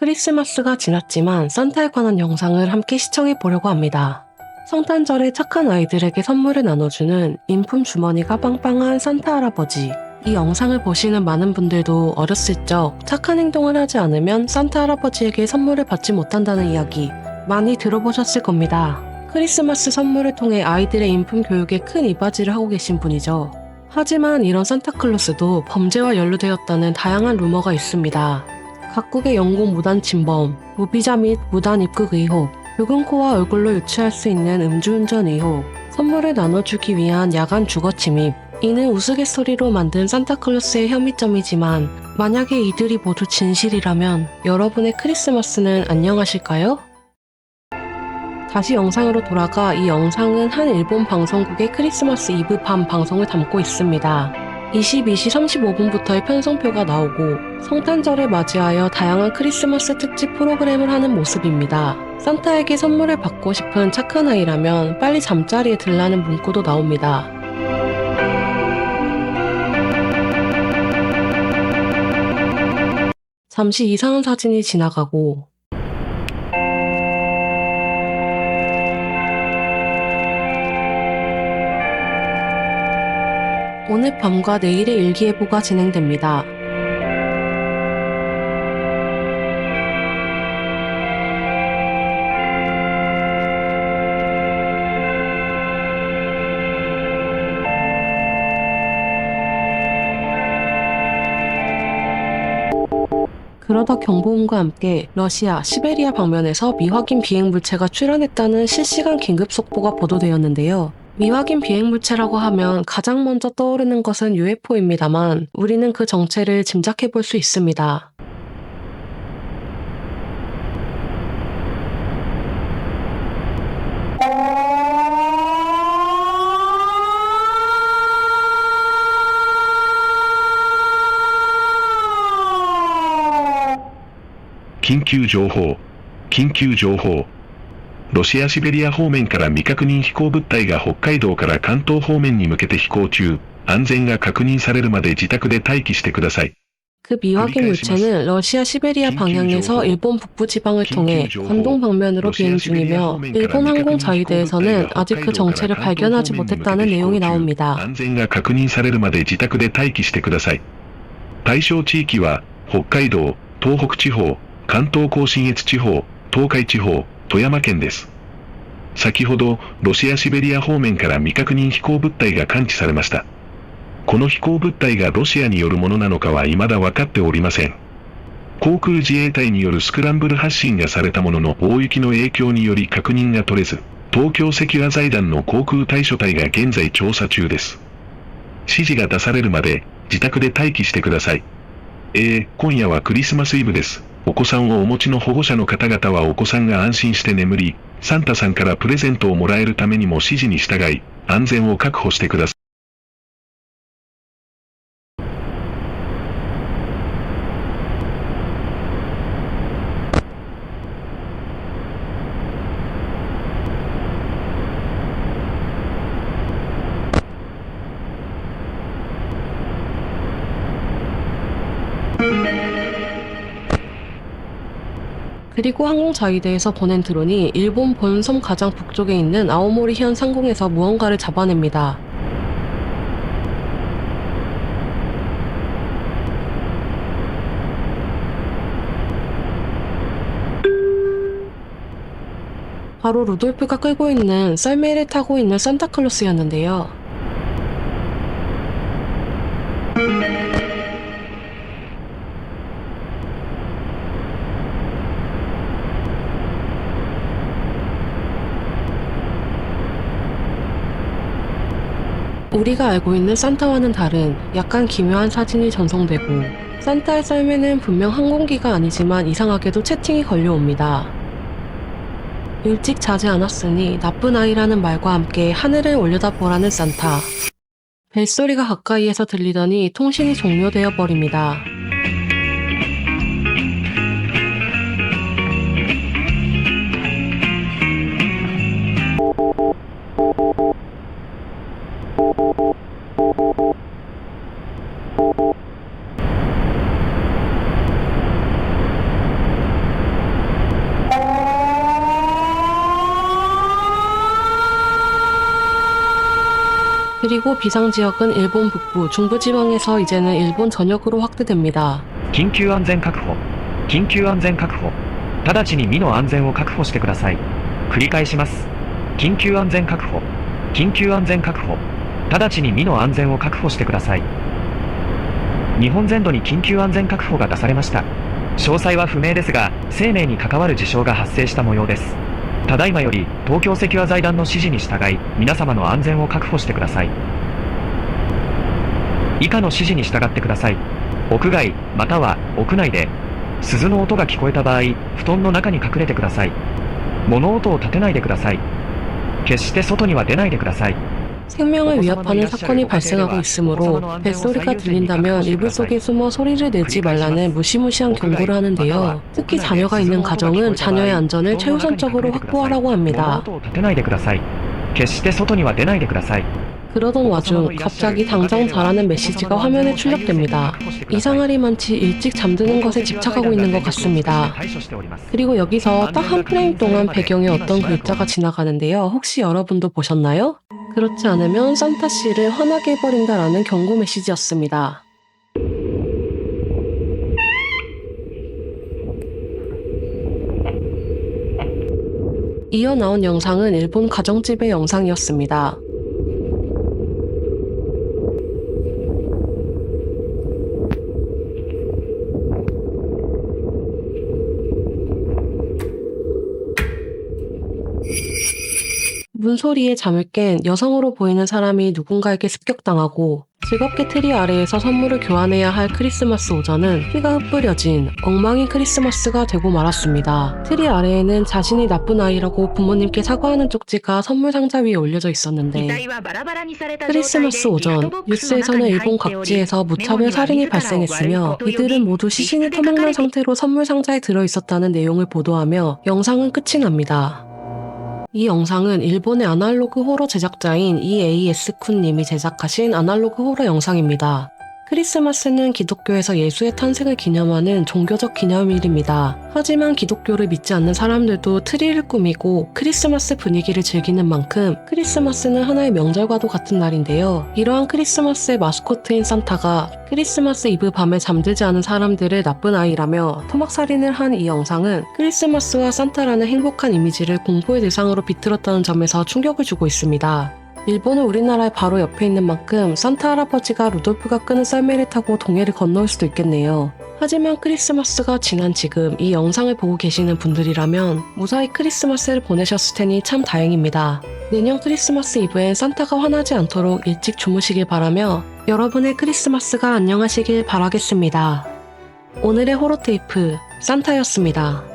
크리스마스가 지났지만 산타에 관한 영상을 함께 시청해 보려고 합니다. 성탄절에 착한 아이들에게 선물을 나눠주는 인품 주머니가 빵빵한 산타 할아버지. 이 영상을 보시는 많은 분들도 어렸을 적 착한 행동을 하지 않으면 산타 할아버지에게 선물을 받지 못한다는 이야기 많이 들어보셨을 겁니다. 크리스마스 선물을 통해 아이들의 인품 교육에 큰 이바지를 하고 계신 분이죠. 하지만 이런 산타클로스도 범죄와 연루되었다는 다양한 루머가 있습니다. 각국의 영국 무단 침범, 무비자 및 무단 입국 의혹, 붉은 코와 얼굴로 유추할 수 있는 음주운전 의혹, 선물을 나눠주기 위한 야간 주거 침입, 이는 우스갯소리로 만든 산타클로스의 혐의점이지만 만약에 이들이 모두 진실이라면 여러분의 크리스마스는 안녕하실까요? 다시 영상으로 돌아가 이 영상은 한 일본 방송국의 크리스마스 이브 밤 방송을 담고 있습니다. 22시 35분부터의 편성표가 나오고 성탄절을 맞이하여 다양한 크리스마스 특집 프로그램을 하는 모습입니다. 산타에게 선물을 받고 싶은 착한 아이라면 빨리 잠자리에 들라는 문구도 나옵니다. 잠시 이상한 사진이 지나가고 오늘 밤과 내일의 일기예보가 진행됩니다. 그러다 경보음과 함께 러시아 시베리아 방면에서 미확인 비행 물체가 출현했다는 실시간 긴급 속보가 보도되었는데요. 미확인 비행물체라고 하면 가장 먼저 떠오르는 것은 UFO입니다만 우리는 그 정체를 짐작해 볼 수 있습니다. 긴큐 정보, 긴큐 정보. ロシアシベリア方面から未確認飛行物体が北海道から関東方面に向けて飛行中。安全が確認されるまで自宅で待機してください。 그 미확인 물체는 러시아 시베리아 방향에서 일본 북부 지방을 통해 관동 방면으로 비행 중이며 일본 항공 자위대에서는 아직 그 정체를 발견하지 못했다는 내용이 나옵니다. 安全が確認されるまで自宅で待機してください。対象地域は、北海道、東北地方、関東甲信越地方、東海地方、 富山県です。先ほど、ロシアシベリア方面から未確認飛行物体が感知されました。この飛行物体がロシアによるものなのかは未だ分かっておりません。航空自衛隊によるスクランブル発進がされたものの大雪の影響により確認が取れず、東京赤亜財団の航空対処隊が現在調査中です。指示が出されるまで自宅で待機してください。えー、今夜はクリスマスイブです。お子さんをお持ちの保護者の方々はお子さんが安心して眠り、サンタさんからプレゼントをもらえるためにも指示に従い、安全を確保してください。 그리고 항공 자위대에서 보낸 드론이 일본 본섬 가장 북쪽에 있는 아오모리현 상공에서 무언가를 잡아냅니다. 바로 루돌프가 끌고 있는 썰매를 타고 있는 산타클로스였는데요. 우리가 알고 있는 산타와는 다른 약간 기묘한 사진이 전송되고 산타의 썰매는 분명 항공기가 아니지만 이상하게도 채팅이 걸려옵니다. 일찍 자지 않았으니 나쁜 아이라는 말과 함께 하늘을 올려다보라는 산타. 벨소리가 가까이에서 들리더니 통신이 종료되어 버립니다. 그리고 비상지역은 일본 북부 중부지방에서 이제는 일본 전역으로 확대됩니 다. 緊急安全確保.緊急安全確保.直ちに身の安全を確保してください.繰り返します.緊急安全確保.緊急安全確保.直ちに身の安全を確保してください。日本全土に緊急安全確保が出されました。詳細は不明ですが生命に関わる事象が発生した模様です。ただいまより東京セキュア財団の指示に従い皆様の安全を確保してください。以下の指示に従ってください。屋外または屋内で鈴の音が聞こえた場合布団の中に隠れてください。物音を立てないでください。決して外には出ないでください。 생명을 위협하는 사건이 발생하고 있으므로 뱃소리가 들린다면 이불 속에 숨어 소리를 내지 말라는 무시무시한 경고를 하는데요. 특히 자녀가 있는 가정은 자녀의 안전을 최우선적으로 확보하라고 합니다. 그러던 와중 갑자기 당장 자라는 메시지가 화면에 출력됩니다. 이상하리만치 일찍 잠드는 것에 집착하고 있는 것 같습니다. 그리고 여기서 딱 한 프레임 동안 배경에 어떤 글자가 지나가는데요. 혹시 여러분도 보셨나요? 그렇지 않으면 산타 씨를 화나게 해버린다라는 경고 메시지였습니다. 이어 나온 영상은 일본 가정집의 영상이었습니다. 문소리에 잠을 깬 여성으로 보이는 사람이 누군가에게 습격당하고 즐겁게 트리 아래에서 선물을 교환해야 할 크리스마스 오전은 피가 흩뿌려진 엉망인 크리스마스가 되고 말았습니다. 트리 아래에는 자신이 나쁜 아이라고 부모님께 사과하는 쪽지가 선물 상자 위에 올려져 있었는데 크리스마스 오전 뉴스에서는 일본 각지에서 무차별 살인이 발생했으며 이들은 모두 시신이 토막난 상태로 선물 상자에 들어 있었다는 내용을 보도하며 영상은 끝이 납니다. 이 영상은 일본의 아날로그 호러 제작자인 EAS 쿤님이 제작하신 아날로그 호러 영상입니다. 크리스마스는 기독교에서 예수의 탄생을 기념하는 종교적 기념일입니다. 하지만 기독교를 믿지 않는 사람들도 트리를 꾸미고 크리스마스 분위기를 즐기는 만큼 크리스마스는 하나의 명절과도 같은 날인데요. 이러한 크리스마스의 마스코트인 산타가 크리스마스 이브 밤에 잠들지 않은 사람들을 나쁜 아이라며 토막살인을 한 이 영상은 크리스마스와 산타라는 행복한 이미지를 공포의 대상으로 비틀었다는 점에서 충격을 주고 있습니다. 일본은 우리나라의 바로 옆에 있는 만큼 산타 할아버지가 루돌프가 끄는 썰매를 타고 동해를 건너올 수도 있겠네요. 하지만 크리스마스가 지난 지금 이 영상을 보고 계시는 분들이라면 무사히 크리스마스를 보내셨을 테니 참 다행입니다. 내년 크리스마스 이브엔 산타가 화나지 않도록 일찍 주무시길 바라며 여러분의 크리스마스가 안녕하시길 바라겠습니다. 오늘의 호로테이프 산타였습니다.